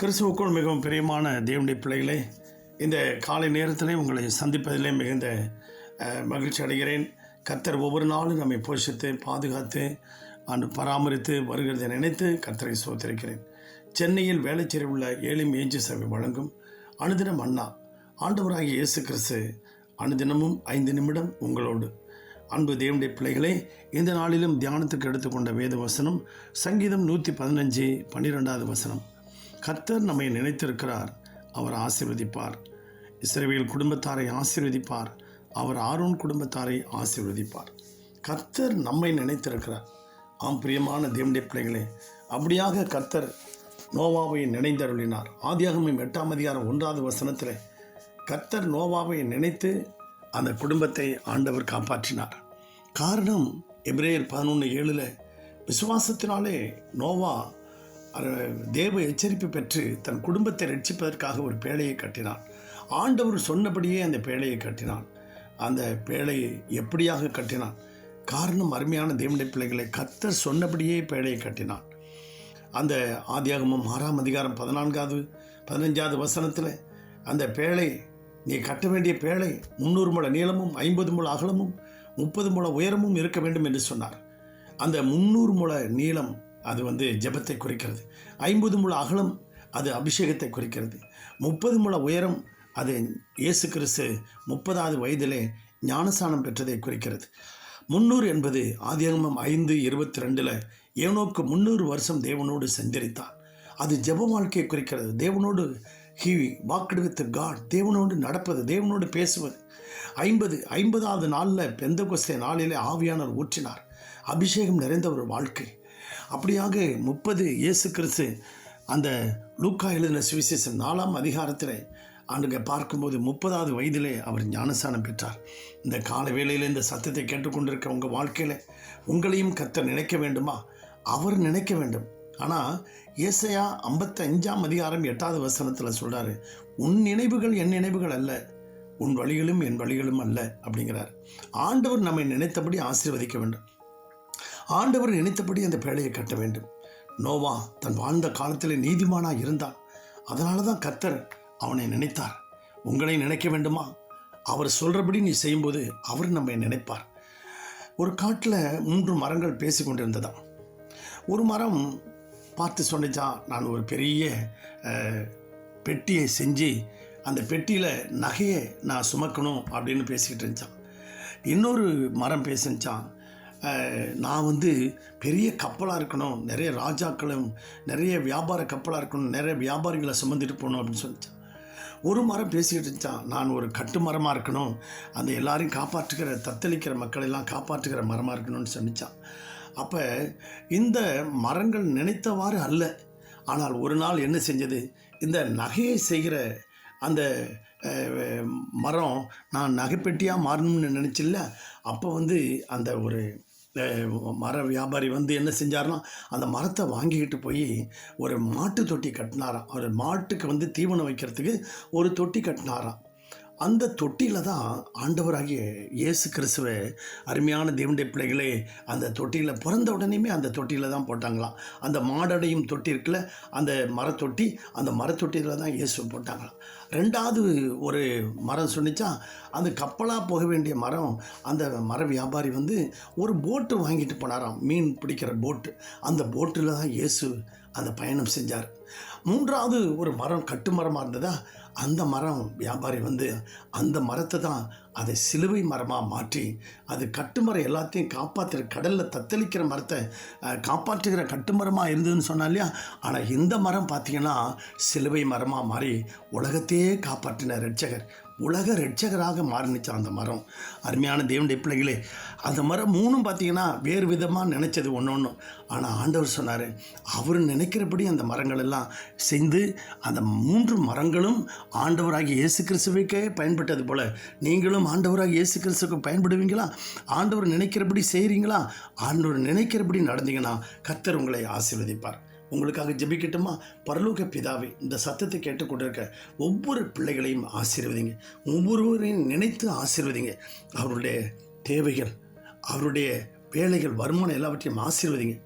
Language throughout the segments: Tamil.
கிறிஸ்துவுக்குள் மிகவும் பிரியமான தேவனுடைய பிள்ளைகளே இந்த காலை நேரத்திலே உங்களை சந்திப்பதிலே மிகுந்த மகிழ்ச்சி அடைகிறேன். கர்த்தர் ஒவ்வொரு நாளும் நம்மை போஷித்து பாதுகாத்து அன்று பராமரித்து வருகிறதை நினைத்து கர்த்தரை சோத்திருக்கிறேன். சென்னையில் வேலைச்சேரி உள்ள ஏழை மேய்ச்சி சபை வழங்கும் அனுதினம் அண்ணா ஆண்டவராகிய இயேசு கிறிஸ்து அனுதினமும் ஐந்து நிமிடம் உங்களோடு. அன்பு தேவனுடைய பிள்ளைகளே இந்த நாளிலும் தியானத்துக்கு எடுத்துக்கொண்ட வேத வசனம் சங்கீதம் நூற்றி பதினஞ்சு பன்னிரெண்டாவது வசனம். கர்த்தர் நம்மை நினைத்திருக்கிறார் அவர் ஆசிர்வதிப்பார். இஸ்ரவேல் குடும்பத்தாரை ஆசிர்வதிப்பார் அவர் ஆரோன் குடும்பத்தாரை ஆசிர்வதிப்பார். கர்த்தர் நம்மை நினைத்திருக்கிறார். ஆம் பிரியமான தேவனுடைய பிள்ளைகளே அப்படியாக கர்த்தர் நோவாவை நினைந்தருளினார். ஆதியாகமும் எட்டாம் அதிகாரம் ஒன்றாவது வசனத்தில் கர்த்தர் நோவாவை நினைத்து அந்த குடும்பத்தை ஆண்டவர் காப்பாற்றினார். காரணம் எப்ரேயர் பதினொன்று ஏழில் விசுவாசத்தினாலே நோவா தேவ எச்சரிப்பு பெற்று தன் குடும்பத்தை ரட்சிப்பதற்காக ஒரு பேழையை கட்டினான். ஆண்டவர் சொன்னபடியே அந்த பேழையை கட்டினான். அந்த பேழையை எப்படியாக கட்டினான்? காரணம் அருமையான தேவனுடைய பிள்ளைகளை கத்தர் சொன்னபடியே பேழையை கட்டினான். அந்த ஆதியாகமும் ஆறாம் அதிகாரம் பதினான்காவது பதினஞ்சாவது வசனத்தில் அந்த பேழை நீ கட்ட வேண்டிய பேழை முந்நூறு முழ நீளமும் ஐம்பது முழ அகலமும் முப்பது முழ உயரமும் இருக்க வேண்டும் என்று சொன்னார். அந்த முந்நூறு முழ நீளம் அது வந்து ஜெபத்தை குறிக்கிறது. ஐம்பது முழ அகலம் அது அபிஷேகத்தை குறிக்கிறது. முப்பது முழ உயரம் அது இயேசு கிறிஸ்து முப்பதாவது வயதிலே ஞானஸ்தானம் பெற்றதை குறிக்கிறது. முன்னூறு என்பது ஆதியாகமம் ஐந்து இருபத்தி ரெண்டில் ஏனோக்கு முந்நூறு வருஷம் தேவனோடு சஞ்சரித்தான் அது ஜெப வாழ்க்கையை குறிக்கிறது. தேவனோடு ஹி வாக்கடு வித் காட் தேவனோடு நடப்பது தேவனோடு பேசுவது. ஐம்பது ஐம்பதாவது நாளில் பெந்த கொஸ்தே நாளிலே ஆவியானவர் ஊற்றினார். அபிஷேகம் நிறைந்த ஒரு வாழ்க்கை. அப்படியாக முப்பது இயேசு கிறிஸ்து அந்த லூக்கா எழுதின சுவிசேஷம் நாலாம் அதிகாரத்தில் ஆண்டுங்க பார்க்கும்போது முப்பதாவது வயதிலே அவர் ஞானஸ்தானம் பெற்றார். இந்த கால வேளையில் இந்த சத்தத்தை கேட்டுக்கொண்டிருக்க உங்கள் வாழ்க்கையில் உங்களையும் கத்த நினைக்க வேண்டுமா? அவர் நினைக்க வேண்டும். ஆனால் ஏசையா ஐம்பத்தஞ்சாம் அதிகாரம் எட்டாவது வசனத்தில் சொல்கிறாரு உன் நினைவுகள் என் நினைவுகள் அல்ல உன் வழிகளும் என் வழிகளும் அல்ல அப்படிங்கிறார். ஆண்டவர் நம்மை நினைத்தபடி ஆசீர்வதிக்க வேண்டும். ஆண்டவர் நினைத்தபடி அந்த பேழையை கட்ட வேண்டும். நோவா தன் வாழ்ந்த காலத்தில் நீதிமானாக இருந்தான். அதனால தான் கர்த்தர் அவனை நினைத்தார். உங்களை நினைக்க வேண்டுமா? அவர் சொல்கிறபடி நீ செய்யும்போது அவர் நம்மை நினைப்பார். ஒரு காட்டில் மூன்று மரங்கள் பேசி கொண்டிருந்ததாம் ஒரு மரம் பார்த்து சொன்னிச்சான் நான் ஒரு பெரிய பெட்டியை செஞ்சு அந்த பெட்டியில் நகையை நான் சுமக்கணும் அப்படின்னு பேசிக்கிட்டு இருந்துச்சான் இன்னொரு மரம் பேசினுச்சான் நான் வந்து பெரிய கப்பலாக இருக்கணும் நிறைய ராஜாக்களும் நிறைய வியாபார கப்பலாக இருக்கணும் நிறைய வியாபாரிகளை சுமந்துட்டு போகணும் அப்படின்னு சொல்லிச்சான் ஒரு மரம் பேசிக்கிட்டு இருந்துச்சான் நான் ஒரு கட்டு மரமாக இருக்கணும் அந்த எல்லாரையும் காப்பாற்றுகிற தத்தளிக்கிற மக்களெல்லாம் காப்பாற்றுகிற மரமாக இருக்கணும்னு சொன்னிச்சான் அப்போ இந்த மரங்கள் நினைத்தவாறு அல்ல. ஆனால் ஒரு நாள் என்ன செஞ்சது? இந்த நகையை செய்கிற அந்த மரம் நான் நகைப்பெட்டியாக மாறணும்னு நினச்சில்ல? அப்போ வந்து அந்த ஒரு மர வியாபாரி வந்து என்ன செஞ்சார்னா அந்த மரத்தை வாங்கிக்கிட்டு போய் ஒரு மாட்டு தொட்டி கட்டினாராம். ஒரு மாட்டுக்கு வந்து தீவனம் வைக்கிறதுக்கு ஒரு தொட்டி கட்டினாராம். அந்த தொட்டியில் தான் ஆண்டவராகிய இயேசு கிறிஸ்துவை அருமையான தேவனுடைய பிள்ளைகளே அந்த தொட்டியில் பிறந்த உடனேயுமே அந்த தொட்டியில் தான் போட்டாங்களாம். அந்த மாடடையும் தொட்டி இருக்குல்ல அந்த மரத்தொட்டி அந்த மரத்தொட்டியில் தான் இயேசு போட்டாங்களாம். ரெண்டாவது ஒரு மரம் சொன்னிச்சா அந்த கப்பலாக போக வேண்டிய மரம் அந்த மர வியாபாரி வந்து ஒரு போட்டு வாங்கிட்டு போனாராம் மீன் பிடிக்கிற போட்டு. அந்த போட்டில் தான் இயேசு அந்த பயணம் செஞ்சார். மூன்றாவது ஒரு மரம் கட்டுமரமாக இருந்ததா? அந்த மரம் வியாபாரி வந்து அந்த மரத்தை தான் அதை சிலுவை மரமாக மாற்றி அது கட்டுமரம் எல்லாத்தையும் காப்பாற்றுற கடலில் தத்தளிக்கிற மரத்தை காப்பாற்றுகிற கட்டுமரமாக இருந்ததுன்னு சொன்னா இல்லையா? ஆனால் இந்த மரம் பார்த்தீங்கன்னா சிலுவை மரமாக மாறி உலகத்தையே காப்பாற்றின ரட்சகர் உலக ரட்சகராக மாறினுச்சு அந்த மரம். அருமையான தேவனுடைய பிள்ளைகளே அந்த மரம் மூணும் பார்த்தீங்கன்னா வேறு விதமாக நினச்சது ஒன்று ஒன்று ஆனால் ஆண்டவர் சொன்னார் அவர் நினைக்கிறபடி அந்த மரங்கள் எல்லாம் செய்து அந்த மூன்று மரங்களும் ஆண்டவராகிய இயேசு கிறிஸ்துவுக்கே பயன்பட்டது போல். நீங்களும் ஆண்டவராக இயேசு கிறிஸ்துவுக்கு பயன்படுவீங்களா? ஆண்டவர் நினைக்கிறபடி செய்கிறீங்களா ஆண்டவர் நினைக்கிறபடி நடந்தீங்கன்னா கத்தர் உங்களை ஆசீர்வதிப்பார். உங்களுக்காக ஜெபிக்கட்டுமா? பரலோக பிதாவை இந்த சத்தத்தை கேட்டுக்கொண்டிருக்க ஒவ்வொரு பிள்ளைகளையும் ஆசீர்வதிங்க. ஒவ்வொருவரையும் நினைத்து ஆசீர்வதிங்க. அவருடைய தேவைகள் அவருடைய வேலைகள் வருமானம் எல்லாவற்றையும் ஆசீர்வதிங்க.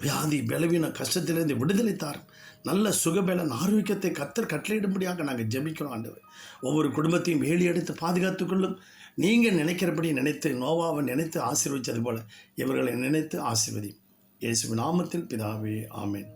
வியாதி பலவீன கஷ்டத்திலிருந்து விடுதலை தாரும். நல்ல சுகபலன் ஆரோக்கியத்தை கத்தர் கட்டளையிடும்படியாக நாங்கள் ஜபிக்கிறோம் ஆண்டவர். ஒவ்வொரு குடும்பத்தையும் வேலி எடுத்து பாதுகாத்துக்கொள்ளும் நீங்கள் நினைக்கிறபடி நினைத்து நோவாவை நினைத்து ஆசீர்வதிச்சது போல இவர்களை நினைத்து ஆசீர்வதியும் இயேசு நாமத்தில் பிதாவே ஆமேன்.